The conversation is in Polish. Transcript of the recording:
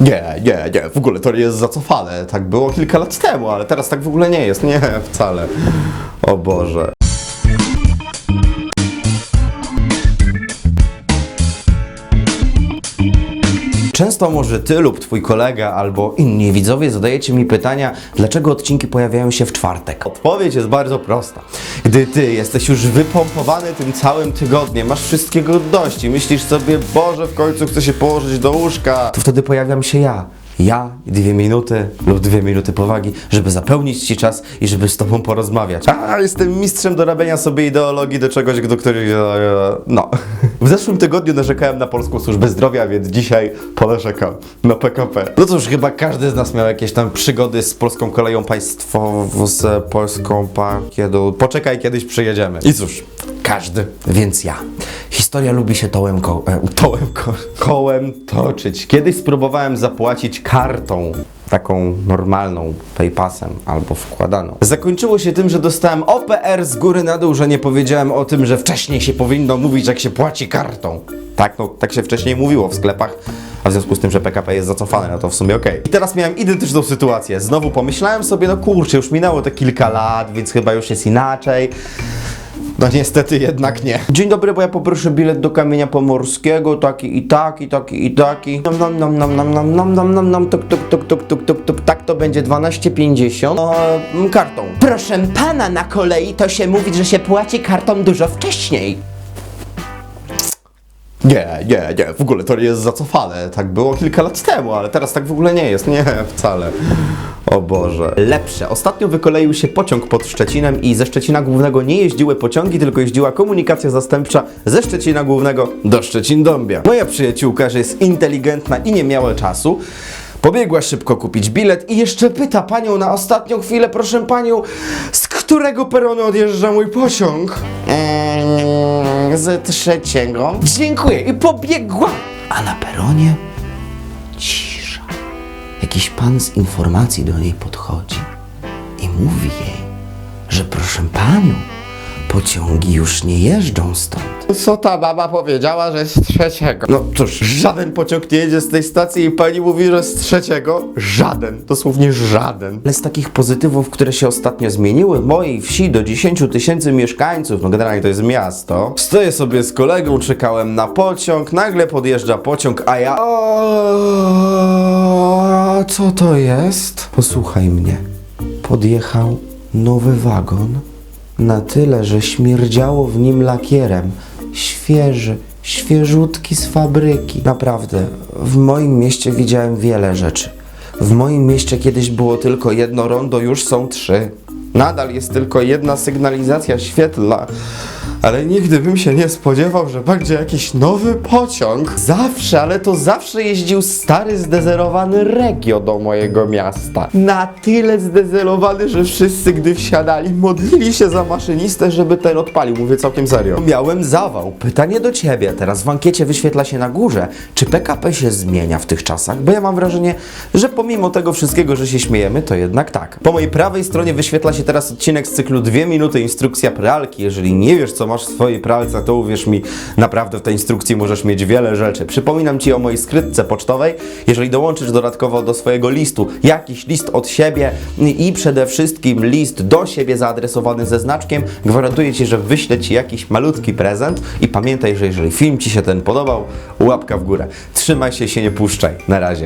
Nie, nie, nie, w ogóle to nie jest zacofane. Tak było kilka lat temu, ale teraz tak w ogóle nie jest. Nie, wcale. O Boże. Często może ty lub twój kolega albo inni widzowie zadajecie mi pytania, dlaczego odcinki pojawiają się w czwartek. Odpowiedź jest bardzo prosta. Gdy ty jesteś już wypompowany tym całym tygodniem, masz wszystkiego dość i myślisz sobie, Boże, w końcu chcę się położyć do łóżka, to wtedy pojawiam się ja. Ja dwie minuty lub dwie minuty powagi, żeby zapełnić ci czas i żeby z tobą porozmawiać. A, jestem mistrzem dorabiania sobie ideologii do czegoś, do których... No. W zeszłym tygodniu narzekałem na Polską Służbę Zdrowia, więc dzisiaj ponarzekam na PKP. No cóż, chyba każdy z nas miał jakieś tam przygody z polską koleją państwową, z polską pakietu. Poczekaj, kiedyś przyjedziemy. I cóż, każdy, więc ja. Historia lubi się tołem, ko- e, tołem ko- kołem toczyć. Kiedyś spróbowałem zapłacić kartą, taką normalną, paypassem albo wkładaną. Zakończyło się tym, że dostałem OPR z góry na dół, że nie powiedziałem o tym, że wcześniej się powinno mówić, jak się płaci kartą. Tak, no, tak się wcześniej mówiło w sklepach. A w związku z tym, że PKP jest zacofane, no to w sumie okej. I teraz miałem identyczną sytuację. Znowu pomyślałem sobie, no kurczę, już minęło te kilka lat, więc chyba już jest inaczej. No niestety jednak nie. Dzień dobry, bo ja poproszę bilet do Kamienia Pomorskiego, taki i taki, taki i taki. Nam nam nam nam nam nam nam nam nam nam tuk tuk tuk tuk tuk tuk tuk tak to będzie 12,50 e, kartą. Proszę pana, na kolei to się mówi, że się płaci kartą dużo wcześniej. Nie, nie, nie, w ogóle to jest zacofane. Tak było kilka lat temu, ale teraz tak w ogóle nie jest. Nie, wcale. O Boże. Lepsze. Ostatnio wykoleił się pociąg pod Szczecinem i ze Szczecina Głównego nie jeździły pociągi, tylko jeździła komunikacja zastępcza ze Szczecina Głównego do Szczecin-Dąbia. Moja przyjaciółka, że jest inteligentna i nie miała czasu, Pobiegła szybko kupić bilet i jeszcze pyta panią na ostatnią chwilę, proszę panią, z którego peronu odjeżdża mój pociąg? Eee, z trzeciego. Dziękuję i pobiegła. A na peronie pan z informacji do niej podchodzi i mówi jej, że proszę panią, pociągi już nie jeżdżą stąd. Co ta baba powiedziała, że z trzeciego? No cóż, żaden pociąg nie jedzie z tej stacji i pani mówi, że z trzeciego? Żaden, dosłownie żaden. Ale z takich pozytywów, które się ostatnio zmieniły w mojej wsi do 10 tysięcy mieszkańców, no generalnie to jest miasto, stoję sobie z kolegą, czekałem na pociąg, nagle podjeżdża pociąg, a ja... O, co to jest? Posłuchaj mnie. Podjechał nowy wagon na tyle, że śmierdziało w nim lakierem. Świeży, świeżutki z fabryki. Naprawdę, w moim mieście widziałem wiele rzeczy. W moim mieście kiedyś było tylko jedno rondo, już są trzy. Nadal jest tylko jedna sygnalizacja świetlna. Ale nigdy bym się nie spodziewał, że będzie jakiś nowy pociąg. Zawsze, ale to zawsze jeździł stary, zdezerowany regio do mojego miasta. Na tyle zdezerowany, że wszyscy, gdy wsiadali, modlili się za maszynistę, żeby ten odpalił. Mówię całkiem serio. Miałem zawał. Pytanie do ciebie. Teraz w ankiecie wyświetla się na górze. Czy PKP się zmienia w tych czasach? Bo ja mam wrażenie, że pomimo tego wszystkiego, że się śmiejemy, to jednak tak. Po mojej prawej stronie wyświetla się teraz odcinek z cyklu 2 minuty instrukcja pralki. Jeżeli nie wiesz, co masz w swojej pralce, to uwierz mi, naprawdę w tej instrukcji możesz mieć wiele rzeczy. Przypominam Ci o mojej skrytce pocztowej. Jeżeli dołączysz dodatkowo do swojego listu jakiś list od siebie i przede wszystkim list do siebie zaadresowany ze znaczkiem, gwarantuję Ci, że wyślę Ci jakiś malutki prezent i pamiętaj, że jeżeli film Ci się ten podobał, łapka w górę. Trzymaj się, się nie puszczaj. Na razie.